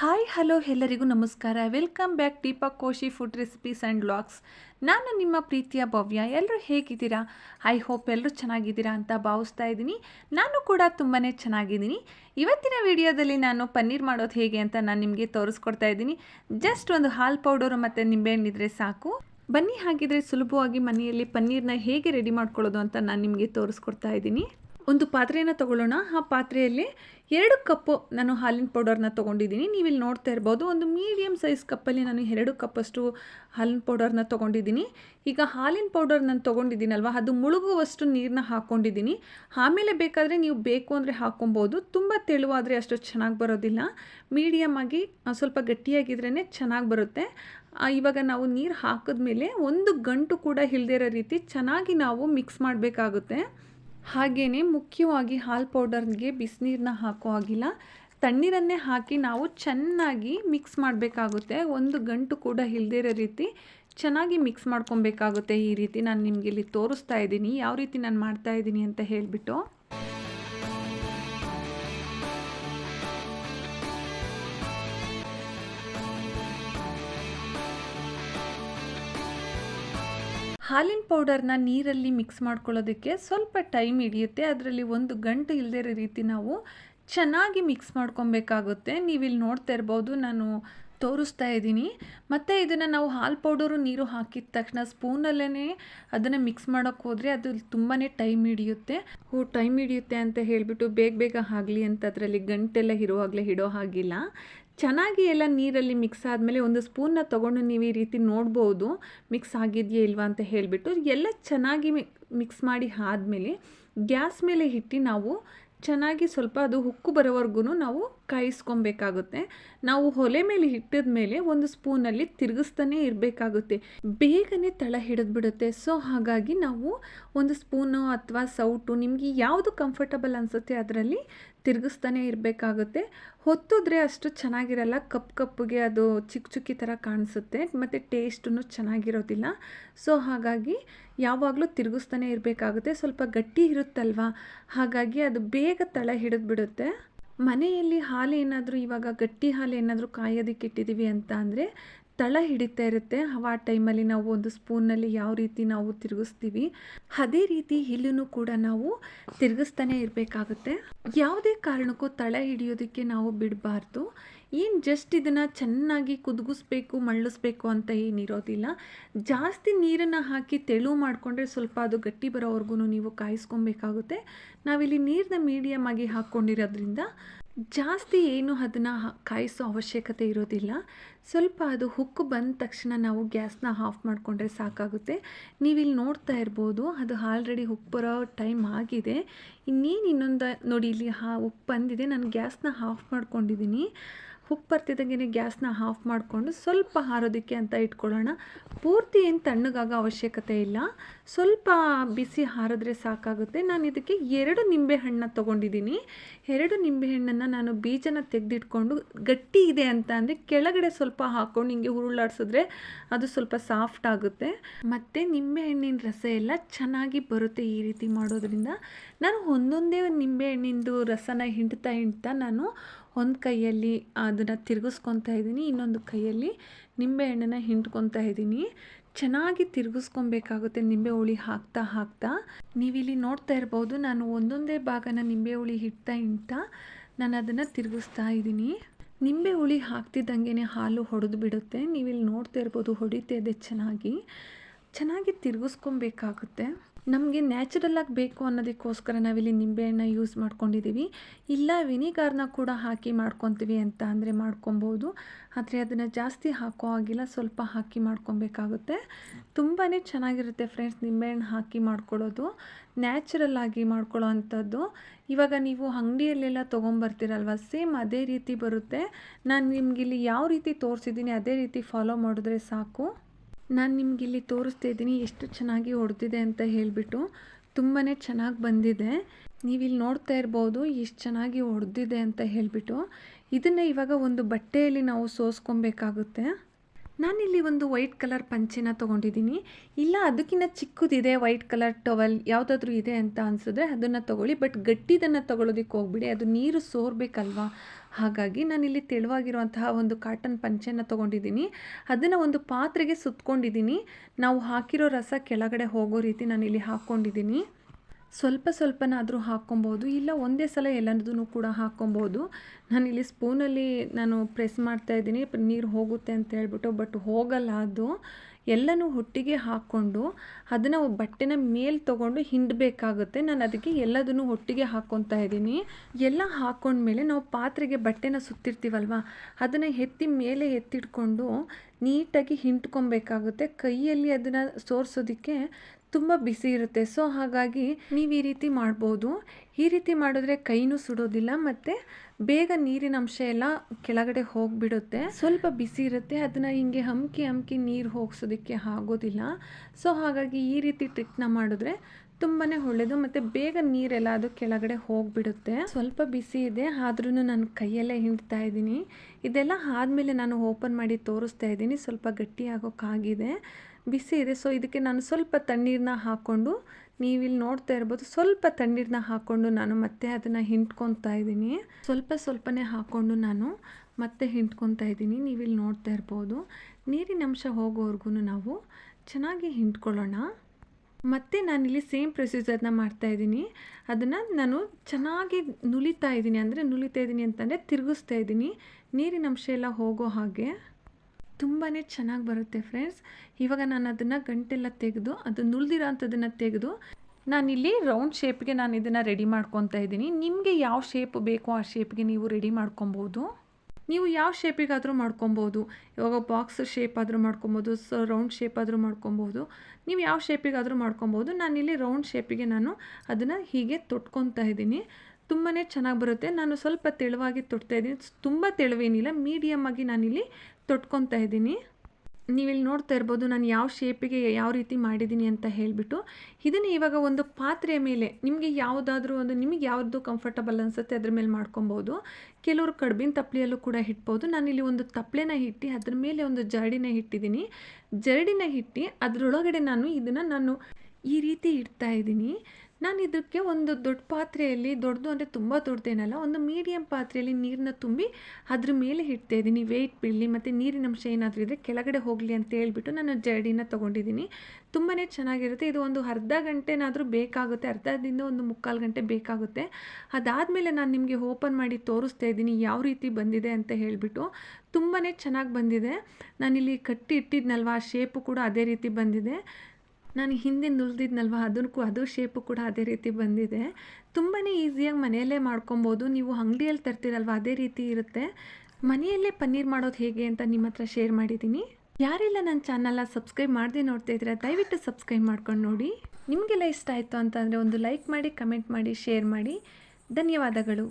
Hi, hello ಎಲ್ಲರಿಗೂ ನಮಸ್ಕಾರ. Welcome back Deepak Koshi food recipes and vlogs ನಾನು ನಿಮ್ಮ ಪ್ರೀತಿಯ ಭವ್ಯ. ಎಲ್ಲರೂ ಹೇಗಿದ್ದೀರಾ? ಐ ಹೋಪ್ ಎಲ್ಲರೂ ಚೆನ್ನಾಗಿದ್ದೀರಾ ಅಂತ ಭಾವಿಸ್ತಾ ಇದ್ದೀನಿ. ನಾನು ಕೂಡ ತುಂಬಾ ಚೆನ್ನಾಗಿದ್ದೀನಿ. ಇವತ್ತಿನ ವಿಡಿಯೋದಲ್ಲಿ ನಾನು ಪನ್ನೀರ್ ಮಾಡೋದು ಹೇಗೆ ಅಂತ ನಾನು ನಿಮಗೆ ತೋರಿಸ್ಕೊಡ್ತಾ ಇದ್ದೀನಿ. ಜಸ್ಟ್ ಒಂದು ಹಾಲು ಪೌಡರು ಮತ್ತು ನಿಂಬೆಹಣ್ಣಿದ್ರೆ ಸಾಕು. ಬನ್ನಿ, ಹಾಗಿದ್ರೆ ಸುಲಭವಾಗಿ ಮನೆಯಲ್ಲಿ ಪನ್ನೀರ್ನ ಹೇಗೆ ರೆಡಿ ಮಾಡ್ಕೊಳ್ಳೋದು ಅಂತ ನಾನು ನಿಮಗೆ ತೋರಿಸ್ಕೊಡ್ತಾ ಇದ್ದೀನಿ. ಒಂದು ಪಾತ್ರೆಯನ್ನು ತಗೊಳ್ಳೋಣ. ಆ ಪಾತ್ರೆಯಲ್ಲಿ ಎರಡು ಕಪ್ಪು ನಾನು ಹಾಲಿನ ಪೌಡರ್ನ ತೊಗೊಂಡಿದ್ದೀನಿ. ನೀವಿಲ್ಲಿ ನೋಡ್ತಾ ಇರ್ಬೋದು, ಒಂದು ಮೀಡಿಯಮ್ ಸೈಜ್ ಕಪ್ಪಲ್ಲಿ ನಾನು ಎರಡು ಕಪ್ಪಷ್ಟು ಹಾಲಿನ ಪೌಡರ್ನ ತೊಗೊಂಡಿದ್ದೀನಿ. ಈಗ ಹಾಲಿನ ಪೌಡರ್ ನಾನು ತೊಗೊಂಡಿದ್ದೀನಲ್ವ, ಅದು ಮುಳುಗುವಷ್ಟು ನೀರನ್ನ ಹಾಕ್ಕೊಂಡಿದ್ದೀನಿ ಆಮೇಲೆ ಬೇಕಾದರೆ ನೀವು ಬೇಕು ಅಂದರೆ ಹಾಕ್ಕೊಬೋದು, ತುಂಬ ತೆಳುವಾದರೆ ಅಷ್ಟು ಚೆನ್ನಾಗಿ ಬರೋದಿಲ್ಲ. ಮೀಡಿಯಮ್ ಆಗಿ ಸ್ವಲ್ಪ ಗಟ್ಟಿಯಾಗಿದ್ರೇ ಚೆನ್ನಾಗಿ ಬರುತ್ತೆ. ಇವಾಗ ನಾವು ನೀರು ಹಾಕಿದ್ಮೇಲೆ ಒಂದು ಗಂಟು ಕೂಡ ಇಲ್ಲದೇ ಇರೋ ರೀತಿ ಚೆನ್ನಾಗಿ ನಾವು ಮಿಕ್ಸ್ ಮಾಡಬೇಕಾಗುತ್ತೆ. ಹಾಗೆಯೇ ಮುಖ್ಯವಾಗಿ ಹಾಲು ಪೌಡರ್ಗೆ ಬಿಸಿನೀರನ್ನ ಹಾಕೋ ಹಾಗಿಲ್ಲ. ತಣ್ಣೀರನ್ನೇ ಹಾಕಿ ನಾವು ಚೆನ್ನಾಗಿ ಮಿಕ್ಸ್ ಮಾಡಬೇಕಾಗುತ್ತೆ. ಒಂದು ಗಂಟು ಕೂಡ ಇಲ್ದಿರೋ ರೀತಿ ಚೆನ್ನಾಗಿ ಮಿಕ್ಸ್ ಮಾಡ್ಕೊಬೇಕಾಗುತ್ತೆ ಈ ರೀತಿ ನಾನು ನಿಮಗೆ ಇಲ್ಲಿ ತೋರಿಸ್ತಾ ಇದ್ದೀನಿ. ಯಾವ ರೀತಿ ನಾನು ಮಾಡ್ತಾ ಇದ್ದೀನಿ ಅಂತ ಹೇಳಿಬಿಟ್ಟು. ಹಾಲಿನ ಪೌಡರ್ನ ನೀರಲ್ಲಿ ಮಿಕ್ಸ್ ಮಾಡ್ಕೊಳ್ಳೋದಕ್ಕೆ ಸ್ವಲ್ಪ ಟೈಮ್ ಹಿಡಿಯುತ್ತೆ. ಅದರಲ್ಲಿ ಒಂದು ಗಂಟು ಇಲ್ಲದೇ ರೀತಿ ನಾವು ಚೆನ್ನಾಗಿ ಮಿಕ್ಸ್ ಮಾಡ್ಕೊಬೇಕಾಗುತ್ತೆ. ನೀವು ಇಲ್ಲಿ ನೋಡ್ತಾ ಇರ್ಬೋದು, ನಾನು ತೋರಿಸ್ತಾ ಇದ್ದೀನಿ. ಮತ್ತು ಇದನ್ನು ನಾವು ಹಾಲು ಪೌಡರು, ನೀರು ಹಾಕಿದ ತಕ್ಷಣ ಸ್ಪೂನಲ್ಲೇ ಅದನ್ನು ಮಿಕ್ಸ್ ಮಾಡೋಕ್ಕೆ ಹೋದರೆ ಅದು ತುಂಬಾ ಟೈಮ್ ಹಿಡಿಯುತ್ತೆ. ಹ್ಞೂ ಟೈಮ್ ಹಿಡಿಯುತ್ತೆ ಅಂತ ಹೇಳಿಬಿಟ್ಟು ಬೇಗ ಬೇಗ ಆಗಲಿ ಅಂತ ಅದರಲ್ಲಿ ಗಂಟೆಲ್ಲ ಇರುವಾಗಲೇ ಇಡೋ ಹಾಗಿಲ್ಲ. ಚೆನ್ನಾಗಿ ಎಲ್ಲ ನೀರಲ್ಲಿ ಮಿಕ್ಸ್ ಆದಮೇಲೆ ಒಂದು ಸ್ಪೂನ್ನ ತೊಗೊಂಡು ನೀವು ಈ ರೀತಿ ನೋಡ್ಬೋದು, ಮಿಕ್ಸ್ ಆಗಿದೆಯಾ ಇಲ್ವಾ ಅಂತ ಹೇಳಿಬಿಟ್ಟು, ಎಲ್ಲ ಚೆನ್ನಾಗಿ ಮಿಕ್ಸ್ ಮಾಡಿ ಆದಮೇಲೆ ಗ್ಯಾಸ್ ಮೇಲೆ ಇಟ್ಟು ನಾವು ಚೆನ್ನಾಗಿ ಸ್ವಲ್ಪ ಅದು ಉಕ್ಕು ಬರೋವರೆಗೂ ನಾವು ಕಾಯಿಸ್ಕೊಬೇಕಾಗುತ್ತೆ. ನಾವು ಒಲೆ ಮೇಲೆ ಇಟ್ಟಿದ ಮೇಲೆ ಒಂದು ಸ್ಪೂನಲ್ಲಿ ತಿರುಗಿಸ್ತಾನೆ ಇರಬೇಕಾಗುತ್ತೆ. ಬೇಗನೆ ತಳ ಹಿಡಿದ್ಬಿಡುತ್ತೆ. ಸೊ, ಹಾಗಾಗಿ ನಾವು ಒಂದು ಸ್ಪೂನು ಅಥವಾ ಸೌಟು ನಿಮಗೆ ಯಾವುದು ಕಂಫರ್ಟಬಲ್ ಅನಿಸುತ್ತೆ ಅದರಲ್ಲಿ ತಿರುಗಿಸ್ತಾನೆ ಇರಬೇಕಾಗುತ್ತೆ. ಹೊತ್ತಿದ್ರೆ ಅಷ್ಟು ಚೆನ್ನಾಗಿರಲ್ಲ. ಕಪ್ ಕಪ್ಪುಗೆ ಅದು ಚಿಕ್ಕ ಚುಕ್ಕಿ ಥರ ಕಾಣಿಸುತ್ತೆ. ಮತ್ತು ಟೇಸ್ಟೂ ಚೆನ್ನಾಗಿರೋದಿಲ್ಲ. ಸೊ, ಹಾಗಾಗಿ ಯಾವಾಗಲೂ ತಿರುಗಿಸ್ತಾನೆ ಇರಬೇಕಾಗುತ್ತೆ. ಸ್ವಲ್ಪ ಗಟ್ಟಿ ಇರುತ್ತಲ್ವ? ಹಾಗಾಗಿ ಅದು ಬೇಗ ತಳ ಹಿಡಿದ್ಬಿಡುತ್ತೆ. ಮನೆಯಲ್ಲಿ ಹಾಲು ಏನಾದರೂ ಇವಾಗ ಗಟ್ಟಿ ಹಾಲು ಏನಾದರೂ ಕಾಯೋದಕ್ಕೆ ಇಟ್ಟಿದ್ದೀವಿ ಅಂತ ಅಂದರೆ ತಳ ಹಿಡಿತಾ ಇರುತ್ತೆ. ಆ ಟೈಮಲ್ಲಿ ನಾವು ಒಂದು ಸ್ಪೂನಲ್ಲಿ ಯಾವ ರೀತಿ ನಾವು ತಿರುಗಿಸ್ತೀವಿ, ಅದೇ ರೀತಿ ಇಲ್ಲೂ ಕೂಡ ನಾವು ತಿರುಗಿಸ್ತಾನೆ ಇರಬೇಕಾಗುತ್ತೆ. ಯಾವುದೇ ಕಾರಣಕ್ಕೂ ತಳ ಹಿಡಿಯೋದಕ್ಕೆ ನಾವು ಬಿಡಬಾರ್ದು. ಏನು ಜಸ್ಟ್ ಇದನ್ನು ಚೆನ್ನಾಗಿ ಕುದಿಗಿಸ್ಬೇಕು, ಮಳ್ಳಿಸ್ಬೇಕು ಅಂತ ಏನಿರೋದಿಲ್ಲ ಜಾಸ್ತಿ ನೀರನ್ನು ಹಾಕಿ ತೆಳು ಮಾಡಿಕೊಂಡ್ರೆ ಸ್ವಲ್ಪ ಅದು ಗಟ್ಟಿ ಬರೋವರೆಗೂ ನೀವು ಕಾಯಿಸ್ಕೊಬೇಕಾಗುತ್ತೆ. ನಾವಿಲ್ಲಿ ನೀರನ್ನ ಮೀಡಿಯಮ್ ಆಗಿ ಹಾಕ್ಕೊಂಡಿರೋದ್ರಿಂದ ಜಾಸ್ತಿ ಏನು ಅದನ್ನು ಕಾಯಿಸೋ ಅವಶ್ಯಕತೆ ಇರೋದಿಲ್ಲ. ಸ್ವಲ್ಪ ಅದು ಹುಕ್ಕು ಬಂದ ತಕ್ಷಣ ನಾವು ಗ್ಯಾಸ್ನ ಆಫ್ ಮಾಡಿಕೊಂಡ್ರೆ ಸಾಕಾಗುತ್ತೆ. ನೀವಿಲ್ಲಿ ನೋಡ್ತಾ ಇರ್ಬೋದು, ಅದು ಆಲ್ರೆಡಿ ಉಪ್ಪು ಬರೋ ಟೈಮ್ ಆಗಿದೆ. ಇನ್ನೇನು ಇನ್ನೊಂದು ನೋಡಿ, ಇಲ್ಲಿ ಹಾ ಉಪ್ಪು ಬಂದಿದೆ. ನಾನು ಗ್ಯಾಸ್ನ ಆಫ್ ಮಾಡ್ಕೊಂಡಿದ್ದೀನಿ ಉಪ್ಪು ಬರ್ತಿದ್ದಂಗೆ ಗ್ಯಾಸ್ನ ಆಫ್ ಮಾಡಿಕೊಂಡು ಸ್ವಲ್ಪ ಹಾರೋದಕ್ಕೆ ಅಂತ ಇಟ್ಕೊಳ್ಳೋಣ. ಪೂರ್ತಿ ಏನು ತಣ್ಣಗಾಗ ಅವಶ್ಯಕತೆ ಇಲ್ಲ. ಸ್ವಲ್ಪ ಬಿಸಿ ಹಾರಿದ್ರೆ ಸಾಕಾಗುತ್ತೆ. ನಾನು ಇದಕ್ಕೆ ಎರಡು ನಿಂಬೆಹಣ್ಣನ್ನ ತೊಗೊಂಡಿದ್ದೀನಿ. ಎರಡು ನಿಂಬೆಹಣ್ಣನ್ನು ನಾನು ಬೀಜನ ತೆಗೆದಿಟ್ಕೊಂಡು ಗಟ್ಟಿ ಇದೆ ಅಂತ ಅಂದರೆ ಕೆಳಗಡೆ ಸ್ವಲ್ಪ ಹಾಕ್ಕೊಂಡು ಹಿಂಗೆ ಹುರುಳಾಡಿಸಿದ್ರೆ ಅದು ಸ್ವಲ್ಪ ಸಾಫ್ಟ್ ಆಗುತ್ತೆ. ಮತ್ತು ನಿಂಬೆಹಣ್ಣಿನ ರಸ ಎಲ್ಲ ಚೆನ್ನಾಗಿ ಬರುತ್ತೆ ಈ ರೀತಿ ಮಾಡೋದ್ರಿಂದ. ನಾನು ಒಂದೊಂದೇ ನಿಂಬೆಹಣ್ಣಿಂದು ರಸನ ಹಿಂಡ್ತಾ ಹಿಂಡ್ತಾ ನಾನು ಒಂದು ಕೈಯಲ್ಲಿ ಅದನ್ನು ತಿರುಗಿಸ್ಕೊತಾ ಇದ್ದೀನಿ, ಇನ್ನೊಂದು ಕೈಯಲ್ಲಿ ನಿಂಬೆಹಣ್ಣನ್ನು ಹಿಂಡ್ಕೊತಾ ಇದ್ದೀನಿ. ಚೆನ್ನಾಗಿ ತಿರುಗಿಸ್ಕೊಬೇಕಾಗುತ್ತೆ ನಿಂಬೆ ಹುಳಿ ಹಾಕ್ತಾ ಹಾಕ್ತಾ. ನೀವಿಲ್ಲಿ ನೋಡ್ತಾ ಇರ್ಬೋದು, ನಾನು ಒಂದೊಂದೇ ಭಾಗನ ನಿಂಬೆ ಹುಳಿ ಹಿಡ್ತಾ ಇಡ್ತಾ ನಾನು ಅದನ್ನು ತಿರುಗಿಸ್ತಾ ಇದ್ದೀನಿ. ನಿಂಬೆ ಹುಳಿ ಹಾಕ್ತಿದ್ದಂಗೆ ಹಾಲು ಹೊಡೆದು ಬಿಡುತ್ತೆ. ನೀವಿಲ್ಲಿ ನೋಡ್ತಾ ಇರ್ಬೋದು, ಹೊಡಿತಾ ಇದೆ ಚೆನ್ನಾಗಿ. ಚೆನ್ನಾಗಿ ತಿರುಗಿಸ್ಕೊಬೇಕಾಗುತ್ತೆ. ನಮಗೆ ನ್ಯಾಚುರಲಾಗಿ ಬೇಕು ಅನ್ನೋದಕ್ಕೋಸ್ಕರ ನಾವಿಲ್ಲಿ ನಿಂಬೆಹಣ್ಣ ಯೂಸ್ ಮಾಡ್ಕೊಂಡಿದ್ದೀವಿ ಇಲ್ಲ, ವಿನಿಗಾರ್ನ ಕೂಡ ಹಾಕಿ ಮಾಡ್ಕೊತೀವಿ ಅಂತ ಅಂದರೆ ಮಾಡ್ಕೊಬೋದು. ಆದರೆ ಅದನ್ನು ಜಾಸ್ತಿ ಹಾಕೋ ಆಗಿಲ್ಲ ಸ್ವಲ್ಪ ಹಾಕಿ ಮಾಡ್ಕೊಬೇಕಾಗುತ್ತೆ. ತುಂಬಾ ಚೆನ್ನಾಗಿರುತ್ತೆ ಫ್ರೆಂಡ್ಸ್ ನಿಂಬೆಹಣ್ಣು ಹಾಕಿ ಮಾಡ್ಕೊಳ್ಳೋದು ನ್ಯಾಚುರಲ್ ಆಗಿ ಮಾಡ್ಕೊಳ್ಳೋ ಅಂಥದ್ದು. ಇವಾಗ ನೀವು ಅಂಗಡಿಯಲ್ಲೆಲ್ಲ ತೊಗೊಂಬರ್ತೀರಲ್ವ ಸೇಮ್ ಅದೇ ರೀತಿ ಬರುತ್ತೆ. ನಾನು ನಿಮಗಿಲ್ಲಿ ಯಾವ ರೀತಿ ತೋರಿಸಿದ್ದೀನಿ, ಅದೇ ರೀತಿ ಫಾಲೋ ಮಾಡಿದ್ರೆ ಸಾಕು. ನಾನು ನಿಮ್ಗೆ ಇಲ್ಲಿ ತೋರಿಸ್ತಾ ಇದ್ದೀನಿ ಎಷ್ಟು ಚೆನ್ನಾಗಿ ಹೊಡೆದಿದೆ ಅಂತ ಹೇಳಿಬಿಟ್ಟು. ತುಂಬಾ ಚೆನ್ನಾಗಿ ಬಂದಿದೆ. ನೀವಿಲ್ಲಿ ನೋಡ್ತಾ ಇರ್ಬೋದು ಎಷ್ಟು ಚೆನ್ನಾಗಿ ಹೊಡೆದಿದೆ ಅಂತ ಹೇಳಿಬಿಟ್ಟು. ಇದನ್ನು ಇವಾಗ ಒಂದು ಬಟ್ಟೆಯಲ್ಲಿ ನಾವು ಸೋಸ್ಕೊಬೇಕಾಗುತ್ತೆ. ನಾನಿಲ್ಲಿ ಒಂದು ವೈಟ್ ಕಲರ್ ಪಂಚೆನ ತೊಗೊಂಡಿದ್ದೀನಿ. ಇಲ್ಲ ಅದಕ್ಕಿಂತ ಚಿಕ್ಕದಿದೆ, ವೈಟ್ ಕಲರ್ ಟವಲ್ ಯಾವುದಾದ್ರೂ ಇದೆ ಅಂತ ಅನಿಸಿದ್ರೆ ಅದನ್ನು ತೊಗೊಳ್ಳಿ. ಬಟ್ ಗಟ್ಟಿದನ್ನು ತೊಗೊಳೋದಕ್ಕೆ ಹೋಗ್ಬಿಡಿ. ಅದು ನೀರು ಸೋರ್ಬೇಕಲ್ವಾ? ಹಾಗಾಗಿ ನಾನಿಲ್ಲಿ ತೆಳುವಾಗಿರುವಂತಹ ಒಂದು ಕಾಟನ್ ಪಂಚೆನ ತೊಗೊಂಡಿದ್ದೀನಿ. ಅದನ್ನು ಒಂದು ಪಾತ್ರೆಗೆ ಸುತ್ಕೊಂಡಿದ್ದೀನಿ. ನಾವು ಹಾಕಿರೋ ರಸ ಕೆಳಗಡೆ ಹೋಗೋ ರೀತಿ ನಾನಿಲ್ಲಿ ಹಾಕ್ಕೊಂಡಿದ್ದೀನಿ ಸ್ವಲ್ಪ ಸ್ವಲ್ಪನಾದರೂ ಹಾಕ್ಕೊಬೋದು, ಇಲ್ಲ ಒಂದೇ ಸಲ ಎಲ್ಲದೂ ಕೂಡ ಹಾಕ್ಕೊಬೋದು. ನಾನಿಲ್ಲಿ ಸ್ಪೂನಲ್ಲಿ ನಾನು ಪ್ರೆಸ್ ಮಾಡ್ತಾ ಇದ್ದೀನಿ ನೀರು ಹೋಗುತ್ತೆ ಅಂತ ಹೇಳ್ಬಿಟ್ಟು, ಬಟ್ ಹೋಗಲ್ಲ ಅದು. ಎಲ್ಲನೂ ಒಟ್ಟಿಗೆ ಹಾಕ್ಕೊಂಡು, ಅದನ್ನು ಬಟ್ಟೆನ ಮೇಲೆ ತೊಗೊಂಡು ಹಿಂಡಬೇಕಾಗುತ್ತೆ. ನಾನು ಅದಕ್ಕೆ ಎಲ್ಲದನ್ನು ಒಟ್ಟಿಗೆ ಹಾಕ್ಕೊತಾ ಇದ್ದೀನಿ. ಎಲ್ಲ ಹಾಕ್ಕೊಂಡ್ಮೇಲೆ ನಾವು ಪಾತ್ರೆಗೆ ಬಟ್ಟೆನ ಸುತ್ತಿರ್ತೀವಲ್ವ, ಅದನ್ನು ಎತ್ತಿ ಮೇಲೆ ಎತ್ತಿಟ್ಕೊಂಡು ನೀಟಾಗಿ ಹಿಂಡ್ಕೊಬೇಕಾಗುತ್ತೆ. ಕೈಯಲ್ಲಿ ಅದನ್ನು ಸೋರ್ಸೋದಕ್ಕೆ ತುಂಬ ಬಿಸಿ ಇರುತ್ತೆ. ಸೊ ಹಾಗಾಗಿ ನೀವು ಈ ರೀತಿ ಮಾಡ್ಬೋದು. ಈ ರೀತಿ ಮಾಡಿದ್ರೆ ಕೈನೂ ಸುಡೋದಿಲ್ಲ ಮತ್ತು ಬೇಗ ನೀರಿನ ಅಂಶ ಎಲ್ಲ ಕೆಳಗಡೆ ಹೋಗಿಬಿಡುತ್ತೆ. ಸ್ವಲ್ಪ ಬಿಸಿ ಇರುತ್ತೆ. ಅದನ್ನು ಹಿಂಗೆ ಹಮ್ಕಿ ಹಮ್ಕಿ ನೀರು ಹೋಗ್ಸೋದಕ್ಕೆ ಆಗೋದಿಲ್ಲ. ಸೊ ಹಾಗಾಗಿ ಈ ರೀತಿ ಟ್ರಿಕ್ನ ಮಾಡಿದ್ರೆ ತುಂಬಾ ಒಳ್ಳೆಯದು ಮತ್ತು ಬೇಗ ನೀರೆಲ್ಲ ಅದು ಕೆಳಗಡೆ ಹೋಗಿಬಿಡುತ್ತೆ. ಸ್ವಲ್ಪ ಬಿಸಿ ಇದೆ. ಆದ್ರೂ ನಾನು ಕೈಯಲ್ಲೇ ಹಿಂಡ್ತಾ ಇದ್ದೀನಿ. ಇದೆಲ್ಲ ಆದಮೇಲೆ ನಾನು ಓಪನ್ ಮಾಡಿ ತೋರಿಸ್ತಾ ಇದ್ದೀನಿ. ಸ್ವಲ್ಪ ಗಟ್ಟಿ ಆಗೋಕ್ಕಾಗಿದೆ ಬಿಸಿ ಇದೆ ಸೊ ಇದಕ್ಕೆ ನಾನು ಸ್ವಲ್ಪ ತಣ್ಣೀರನ್ನ ಹಾಕ್ಕೊಂಡು, ನೀವಿಲ್ಲಿ ನೋಡ್ತಾ ಇರ್ಬೋದು, ಸ್ವಲ್ಪ ತಣ್ಣೀರನ್ನ ಹಾಕ್ಕೊಂಡು ನಾನು ಮತ್ತೆ ಅದನ್ನು ಹಿಂಡ್ಕೊತಾ ಇದ್ದೀನಿ. ಸ್ವಲ್ಪ ಸ್ವಲ್ಪನೇ ಹಾಕ್ಕೊಂಡು ನಾನು ಮತ್ತೆ ಹಿಂಡ್ಕೊತಾ ಇದ್ದೀನಿ, ನೀವಿಲ್ಲಿ ನೋಡ್ತಾ ಇರ್ಬೋದು. ನೀರಿನ ಅಂಶ ಹೋಗೋವರೆಗೂ ನಾವು ಚೆನ್ನಾಗಿ ಹಿಂಡ್ಕೊಳ್ಳೋಣ ನಾನು ನಾನಿಲ್ಲಿ ಸೇಮ್ ಪ್ರೊಸೀಜರ್ನ ಮಾಡ್ತಾ ಇದ್ದೀನಿ. ಅದನ್ನು ನಾನು ಚೆನ್ನಾಗಿ ನುಲಿತಾ ಇದ್ದೀನಿ, ಅಂದರೆ ನುಲಿತಾ ಇದ್ದೀನಿ ಅಂತಂದರೆ ತಿರುಗಿಸ್ತಾ ಇದ್ದೀನಿ. ನೀರಿನ ಅಂಶ ಎಲ್ಲ ಹೋಗೋ ಹಾಗೆ. ತುಂಬಾ ಚೆನ್ನಾಗಿ ಬರುತ್ತೆ ಫ್ರೆಂಡ್ಸ್ ಇವಾಗ ನಾನು ಅದನ್ನು ಗಂಟೆಲ್ಲ ತೆಗೆದು, ಅದು ನುಳ್ದಿರೋಂಥದ್ದನ್ನು ತೆಗೆದು, ನಾನಿಲ್ಲಿ ರೌಂಡ್ ಶೇಪ್ಗೆ ನಾನು ಇದನ್ನು ರೆಡಿ ಮಾಡ್ಕೊತಾ ಇದ್ದೀನಿ. ನಿಮಗೆ ಯಾವ ಶೇಪ್ ಬೇಕೋ ಆ ಶೇಪ್ಗೆ ನೀವು ರೆಡಿ ಮಾಡ್ಕೊಬೋದು. ನೀವು ಯಾವ ಶೇಪಿಗಾದರೂ ಮಾಡ್ಕೊಬೋದು. ಇವಾಗ ಬಾಕ್ಸ್ ಶೇಪ್ ಆದರೂ ಮಾಡ್ಕೊಬೋದು, ಸೊ ರೌಂಡ್ ಶೇಪ್ ಆದರೂ ಮಾಡ್ಕೊಬೋದು. ನೀವು ಯಾವ ಶೇಪಿಗಾದರೂ ಮಾಡ್ಕೊಬೋದು. ನಾನಿಲ್ಲಿ ರೌಂಡ್ ಶೇಪಿಗೆ ನಾನು ಅದನ್ನು ಹೀಗೆ ತೊಟ್ಕೊತಾ ಇದ್ದೀನಿ. ತುಂಬಾ ಚೆನ್ನಾಗಿ ಬರುತ್ತೆ. ನಾನು ಸ್ವಲ್ಪ ತೆಳುವಾಗಿ ತೊಡ್ತಾ ಇದ್ದೀನಿ. ತುಂಬ ತೆಳುವೇನಿಲ್ಲ. ಮೀಡಿಯಮ್ ಆಗಿ ನಾನಿಲ್ಲಿ ತೊಟ್ಕೊತಾ ಇದ್ದೀನಿ. ನೀವಿಲ್ಲಿ ನೋಡ್ತಾ ಇರ್ಬೋದು ನಾನು ಯಾವ ಶೇಪಿಗೆ ಯಾವ ರೀತಿ ಮಾಡಿದ್ದೀನಿ ಅಂತ ಹೇಳಿಬಿಟ್ಟು, ಇದನ್ನು ಇವಾಗ ಒಂದು ಪಾತ್ರೆಯ ಮೇಲೆ ನಿಮಗೆ ಯಾವುದಾದ್ರೂ ಒಂದು, ನಿಮಗೆ ಯಾವುದು ಕಂಫರ್ಟಬಲ್ ಅನಿಸುತ್ತೆ ಅದ್ರ ಮೇಲೆ ಮಾಡ್ಕೊಬೋದು ಕೆಲವರು ಕಡ್ಬಿನ ತಪ್ಪಲೆಯಲ್ಲೂ ಕೂಡ ಇಟ್ಬೋದು ನಾನಿಲ್ಲಿ ಒಂದು ತಪ್ಪಲೆನ ಇಟ್ಟು ಅದ್ರ ಮೇಲೆ ಒಂದು ಜರಡಿನ ಇಟ್ಟಿದ್ದೀನಿ ಜರಡಿನ ಇಟ್ಟು ಅದರೊಳಗಡೆ ನಾನು ಇದನ್ನು ನಾನು ಈ ರೀತಿ ಇಡ್ತಾ ಇದ್ದೀನಿ. ನಾನು ಇದಕ್ಕೆ ಒಂದು ದೊಡ್ಡ ಪಾತ್ರೆಯಲ್ಲಿ, ದೊಡ್ಡದು ಅಂದರೆ ತುಂಬ ದೊಡ್ಡದೇನಲ್ಲ, ಒಂದು ಮೀಡಿಯಮ್ ಪಾತ್ರೆಯಲ್ಲಿ ನೀರನ್ನ ತುಂಬಿ ಅದ್ರ ಮೇಲೆ ಇಡ್ತಾ ಇದ್ದೀನಿ. ವೆಯ್ಟ್ ಬೀಳಲಿ ಮತ್ತು ನೀರಿನ ಅಂಶ ಏನಾದರೂ ಇದ್ದರೆ ಕೆಳಗಡೆ ಹೋಗಲಿ ಅಂತ ಹೇಳಿಬಿಟ್ಟು ನಾನು ಜರ್ಡಿನ ತೊಗೊಂಡಿದ್ದೀನಿ. ತುಂಬಾ ಚೆನ್ನಾಗಿರುತ್ತೆ. ಇದು ಒಂದು ಅರ್ಧ ಗಂಟೆನಾದರೂ ಬೇಕಾಗುತ್ತೆ. ಅರ್ಧದಿಂದ ಒಂದು ಮುಕ್ಕಾಲು ಗಂಟೆ ಬೇಕಾಗುತ್ತೆ. ಅದಾದಮೇಲೆ ನಾನು ನಿಮಗೆ ಓಪನ್ ಮಾಡಿ ತೋರಿಸ್ತಾ ಇದ್ದೀನಿ ಯಾವ ರೀತಿ ಬಂದಿದೆ ಅಂತ ಹೇಳಿಬಿಟ್ಟು. ತುಂಬಾ ಚೆನ್ನಾಗಿ ಬಂದಿದೆ. ನಾನಿಲ್ಲಿ ಕಟ್ಟಿ ಇಟ್ಟಿದ್ನಲ್ವ ಆ ಶೇಪು ಕೂಡ ಅದೇ ರೀತಿ ಬಂದಿದೆ. ನಾನು ಹಿಂದೆ ನುಲ್ದಿದ್ನಲ್ವ? ಅದಕ್ಕೂ ಅದು ಶೇಪು ಕೂಡ ಅದೇ ರೀತಿ ಬಂದಿದೆ. ತುಂಬಾ ಈಸಿಯಾಗಿ ಮನೆಯಲ್ಲೇ ಮಾಡ್ಕೊಬೋದು. ನೀವು ಅಂಗಡಿಯಲ್ಲಿ ತರ್ತೀರಲ್ವ? ಅದೇ ರೀತಿ ಇರುತ್ತೆ. ಮನೆಯಲ್ಲೇ ಪನ್ನೀರ್ ಮಾಡೋದು ಹೇಗೆ ಅಂತ ನಿಮ್ಮ ಹತ್ರ ಶೇರ್ ಮಾಡಿದ್ದೀನಿ ಯಾರೆಲ್ಲ ನನ್ನ ಚಾನಲ್ನ ಸಬ್ಸ್ಕ್ರೈಬ್ ಮಾಡದೆ ನೋಡ್ತಾ ಇದ್ರೆ ದಯವಿಟ್ಟು ಸಬ್ಸ್ಕ್ರೈಬ್ ಮಾಡ್ಕೊಂಡು ನೋಡಿ. ನಿಮಗೆಲ್ಲ ಇಷ್ಟ ಆಯಿತು ಅಂತಂದರೆ ಒಂದು ಲೈಕ್ ಮಾಡಿ ಕಮೆಂಟ್ ಮಾಡಿ ಶೇರ್ ಮಾಡಿ. ಧನ್ಯವಾದಗಳು.